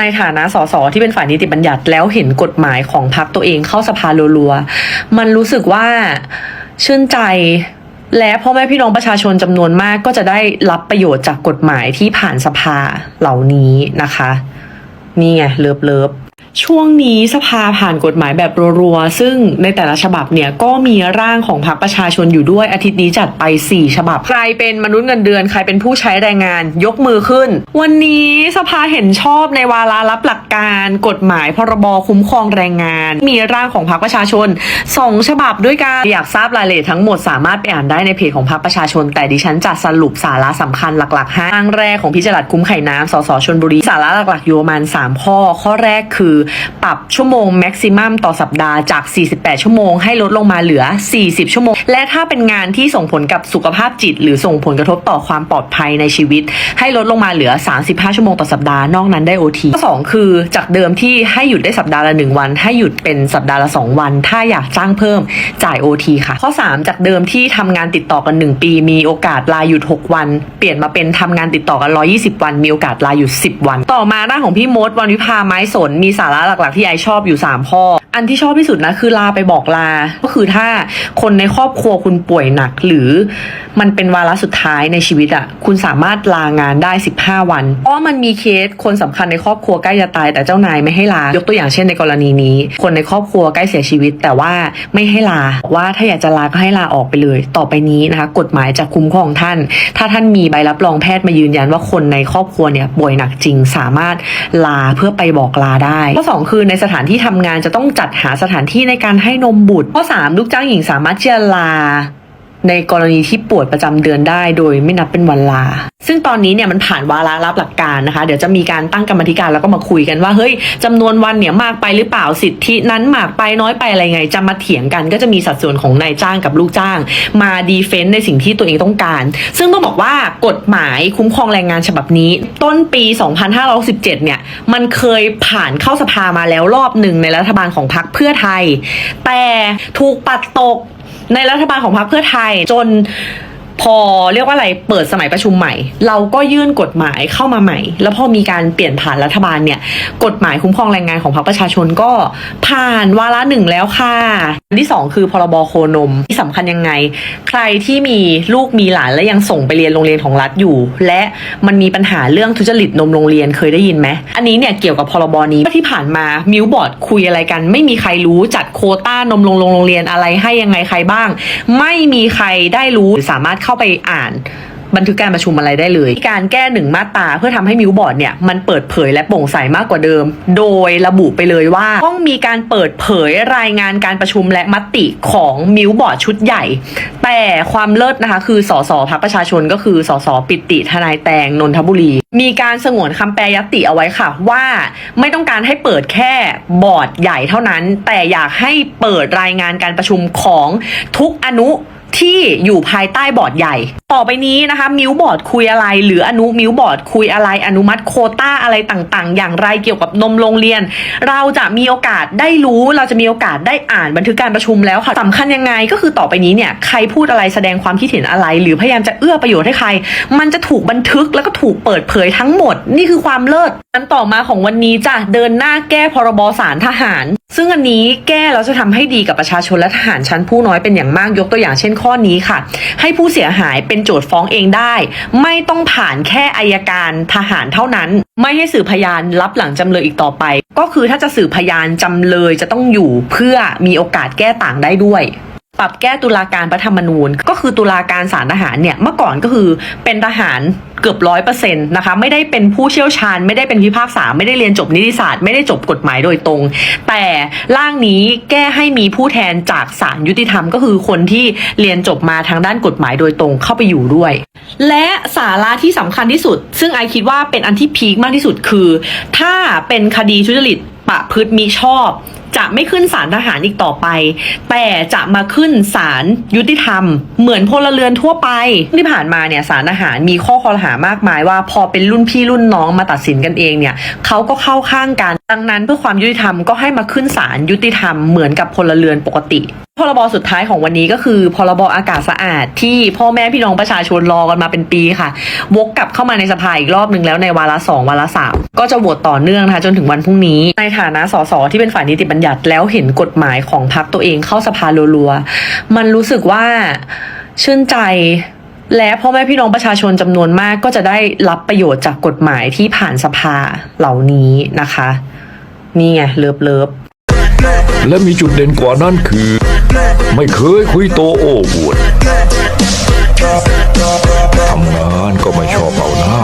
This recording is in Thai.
ในฐานะสสที่เป็นฝ่ายนิติบัญญัติแล้วเห็นกฎหมายของพรรคตัวเองเข้าสภาลัวๆมันรู้สึกว่าชื่นใจ และพ่อแม่พี่น้องประชาชนจำนวนมากก็จะได้รับประโยชน์จากกฎหมายที่ผ่านสภาเหล่านี้นะคะ นี่ไงเลิฟเลิฟ ช่วงนี้สภาผ่านกฎหมายแบบรัวๆ ซึ่งในแต่ละฉบับเนี่ยก็มีร่างของพรรคประชาชนอยู่ด้วยอาทิตย์นี้จัดไป 4 ฉบับ ใครเป็นมนุษย์เงินเดือน ใครเป็นผู้ใช้แรงงาน ยกมือขึ้น วันนี้สภาเห็นชอบในวาระรับหลักการกฎหมายพรบคุ้มครองแรงงาน มีร่างของพรรคประชาชน 2 ฉบับด้วยกันอยากทราบรายละเอียดทั้งหมดสามารถไปอ่านได้ในเพจของพรรคประชาชน แต่ดิฉันจะสรุปสาระสำคัญหลักๆห้างแรกของพิจารณาคุ้มไข่น้ำสสชนบุรีสาระหลักๆอยู่ประมาณ3ข้อข้อแรกคือปรับชั่วโมงแม็กซิมัมต่อสัปดาห์จาก 48 ชั่วโมง ให้ลดลงมาเหลือ 40 ชั่วโมง และถ้าเป็นงานที่ส่งผลกับสุขภาพจิต หรือส่งผลกระทบต่อความปลอดภัยในชีวิต ให้ลดลงมาเหลือ 35 ชั่วโมงต่อสัปดาห์นอกนั้นได้ OT ข้อสองคือจากเดิมที่ให้หยุดได้สัปดาห์ละ 1 วัน ให้หยุดเป็นสัปดาห์ละ 2 วัน ถ้าอยากจ้างเพิ่มจ่าย OT ค่ะ ข้อ 3 จากเดิมที่ทำงานติดต่อกัน 1 ปี มีโอกาสลาหยุด 6 วัน เปลี่ยนมาเป็นทำงานติดต่อกัน 120 วัน มีโอกาสลาหยุด 10 วัน ต่อมาหน้าของพี่มดวันวิพาไม้สนมีสาระหลักๆ ที่ไอชอบอยู่ 3 ข้อ อันที่ชอบที่สุดนะคือลาไปบอกลา ก็คือถ้าคนในครอบครัวคุณป่วยหนัก หรือมันเป็นวาระสุดท้ายในชีวิตอะคุณสามารถลางานได้ 15 วัน เพราะมันมีเคสคนสำคัญในครอบครัวใกล้จะตาย แต่เจ้านายไม่ให้ลา ยกตัวอย่างเช่นในกรณีนี้ คนในครอบครัวใกล้เสียชีวิต แต่ว่าไม่ให้ลาว่าถ้าอยากจะลาก็ให้ลาออกไปเลย ต่อไปนี้นะคะกฎหมายจะคุ้มครองท่าน ถ้าท่านมีใบรับรองแพทย์มายืนยันว่าคนในครอบครัวเนี่ยป่วยหนักจริงสามารถลาเพื่อไปบอกลาได้ข้อสองคือในสถานที่ทำงานจะต้องจัดหาสถานที่ในการให้นมบุตร ข้อสามลูกจ้างหญิงสามารถเจรลา ในกรณีที่ปวดประจำเดือนได้โดยไม่นับเป็นวันลา ซึ่งตอนนี้เนี่ยมันผ่านวาระรับหลักการนะคะ เดี๋ยวจะมีการตั้งกรรมธิการแล้วก็มาคุยกันว่าเฮ้ยจำนวนวันเนี่ยมากไปหรือเปล่าสิทธินั้นมากไปน้อยไปอะไรไง จะมาเถียงกันก็จะมีสัดส่วนของนายจ้างกับลูกจ้าง มาดีเฟนต์ในสิ่งที่ตัวเองต้องการ ซึ่งต้องบอกว่ากฎหมายคุ้มครองแรงงานฉบับนี้ ต้นปี 2567เนี่ยมันเคยผ่านเข้าสภามาแล้วรอบหนึ่งในรัฐบาลของพรรคเพื่อไทย แต่ถูกปัดตก ในรัฐบาลของพรรคเพื่อไทยจน พอเรียกว่าอะไรเปิดสมัยประชุมใหม่ เราก็ยื่นกฎหมายเข้ามาใหม่ แล้วพอมีการเปลี่ยนผ่านรัฐบาลเนี่ย กฎหมายคุ้มครองแรงงานของพรรคประชาชนก็ผ่านวาระหนึ่งแล้วค่ะอันที่สองคือพรบโคนมที่สำคัญยังไง ใครที่มีลูกมีหลานและยังส่งไปเรียนโรงเรียนของรัฐอยู่ และมันมีปัญหาเรื่องทุจริตนมโรงเรียนเคยได้ยินไหมอันนี้เนี่ยเกี่ยวกับพรบนี้ที่ผ่านมามิวบอร์ดคุยอะไรกัน ไม่มีใครรู้จัดโคต้านมโรงโรงเรียนอะไรให้ยังไงใครบ้าง ไม่มีใครได้รู้หรือสามารถเข้าไปอ่านบันทึกการประชุมอะไรได้เลย การแก้หนึ่งมาตราเพื่อทำให้มิวบอร์ดเนี่ยมันเปิดเผยและโปร่งใสมากกว่าเดิม โดยระบุไปเลยว่า ต้องมีการเปิดเผยรายงานการประชุมและมติของมิวบอร์ดชุดใหญ่ แต่ความเลิศนะคะคือสสพักประชาชนก็คือสสปิติทนายแตงนนทบุรี มีการสงวนคำแปลยติเอาไว้ค่ะ ว่าไม่ต้องการให้เปิดแค่บอร์ดใหญ่เท่านั้น แต่อยากให้เปิดรายงานการประชุมของทุกอนุ ที่อยู่ภายใต้บอร์ดใหญ่ ต่อไปนี้นะคะมิวบอร์ดคุยอะไร หรืออนุมิวบอร์ดคุยอะไร อนุมัติโคต้าอะไรต่างๆ อย่างไรเกี่ยวกับนมโรงเรียน เราจะมีโอกาสได้รู้ เราจะมีโอกาสได้อ่านบันทึกการประชุมแล้วค่ะสำคัญยังไงก็คือต่อไปนี้เนี่ยใครพูดอะไรแสดงความคิดเห็นอะไร หรือพยายามจะเอื้อประโยชน์ให้ใคร มันจะถูกบันทึกแล้วก็ถูกเปิดเผยทั้งหมด นี่คือความเลิศ อันต่อมาของวันนี้จ้ะเดินหน้าแก้พรบสารทหาร ซึ่งอันนี้แก้แล้วจะทำให้ดีกับประชาชนและทหารชั้นผู้น้อยเป็นอย่างมากยกตัวอย่างเช่นข้อนี้ค่ะ ให้ผู้เสียหายเป็นโจทย์ฟ้องเองได้ ไม่ต้องผ่านแค่อายการทหารเท่านั้น ไม่ให้สื่อพยานรับหลังจำเลยอีกต่อไป ก็คือถ้าจะสื่อพยานจำเลยจะต้องอยู่เพื่อมีโอกาสแก้ต่างได้ด้วย ปรับแก้ตุลาการพระธรรมนูญ ก็คือตุลาการศาลทหารเนี่ยเมื่อก่อนก็คือเป็นทหารเกือบร้อยเปอร์เซ็นต์นะคะไม่ได้เป็นผู้เชี่ยวชาญ ไม่ได้เป็นพิพากษา ไม่ได้เรียนจบนิติศาสตร์ ไม่ได้จบกฎหมายโดยตรง แต่ร่างนี้แก้ให้มีผู้แทนจากศาลยุติธรรม ก็คือคนที่เรียนจบมาทางด้านกฎหมายโดยตรงเข้าไปอยู่ด้วย และสาระที่สำคัญที่สุด ซึ่งไอคิดว่าเป็นอันที่พีคมากที่สุดคือ ถ้าเป็นคดีทุจริตประพฤติมิชอบจะไม่ขึ้นศาลทหารอีกต่อไป แต่จะมาขึ้นศาลยุติธรรม เหมือนพลเรือนทั่วไป ที่ผ่านมาเนี่ยศาลทหารมีข้อคอรหามากมายว่าพอเป็นรุ่นพี่รุ่นน้องมาตัดสินกันเองเนี่ยเขาก็เข้าข้างกัน ดังนั้นเพื่อความยุติธรรมก็ให้มาขึ้นศาลยุติธรรมเหมือนกับพลเรือนปกติพรบสุดท้ายของวันนี้ก็คือพรบอากาศสะอาดที่พ่อแม่พี่น้องประชาชนรอกันมาเป็นปีค่ะ วกกลับเข้ามาในสภาอีกรอบหนึ่งแล้วในวาระสองวาระสามก็จะโหวตต่อเนื่องนะคะจนถึงวันพรุ่งนี้ ในฐานะสสที่เป็นฝ่ายนิติบัญญญัติแล้วเห็นกฎหมายของพรรคตัวเองเข้าสภาลัวๆ มันรู้สึกว่าชื่นใจและพ่อแม่พี่น้องประชาชนจำนวนมากก็จะได้รับประโยชน์จากกฎหมายที่ผ่านสภาเหล่านี้นะคะ นี่ไงเลิฟเลิฟและมีจุดเด่นกว่านั้นคือ ไม่เคยคุยโตโอ้บวดทำงานก็ไม่ชอบเอาหน้า